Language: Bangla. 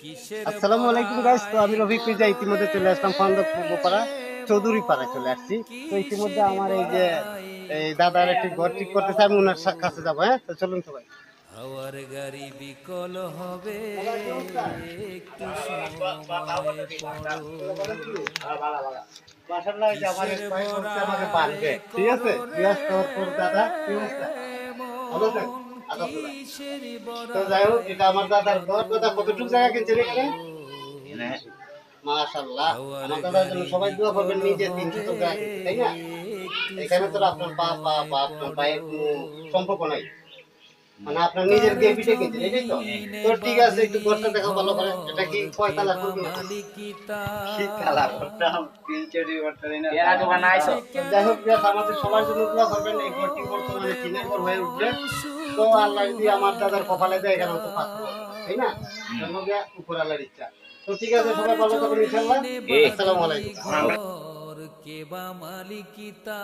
আসসালামু আলাইকুম গাইস তো আমি রফিক মির্জা ইতিমধ্যে চলে আসলাম ফান্ডক পূর্বপাড়া চৌধুরী পাড়া চলে আসছি। তো ইতিমধ্যে আমার এই যে এই দাদার একটি ঘর ঠিক করতেছে আমি ওনার কাছে যাব হ্যাঁ? তো চলুন সবাই। হাওয়ার গাড়ি বিকল হবে একটু আমার ঠিক আছে? দাদা তো যাই হোক এটা আমার দাদার ঘর দাদা কতটুকু জায়গা কিনছেন এখানে? মাশাআল্লাহ। আমার দাদার জন্য সবাই দোয়া করবেন নিজে তিনশো তো জায়গা তাই না? এখানে তো আপনার বাপ বা বা আপনার ভাইয়ের কোনো সম্পর্ক নাই। মানে আপনার নিজের দিয়ে পিঠে কিনছেন এটাই তো। তো ঠিক আছে একটু ঘরটা দেখা ভালো করে। এটা কি কয় তালা করবেন? যাই হোক আমাদের সবার জন্য দোয়া করবেন এই ঘরটি বর্তমানে চীনের ঘর হয়ে উঠবে। তো আল্লাহ যদি আমার দাদার কপালে দেয় এখানে তো পাঁচ তাই না? উপর আল্লাহর ইচ্ছা। তো ঠিক আছে সবাই ভালো থাকবেন ইনশাআল্লাহ। আসসালামু আলাইকুম। কে কেবা মালিকিতা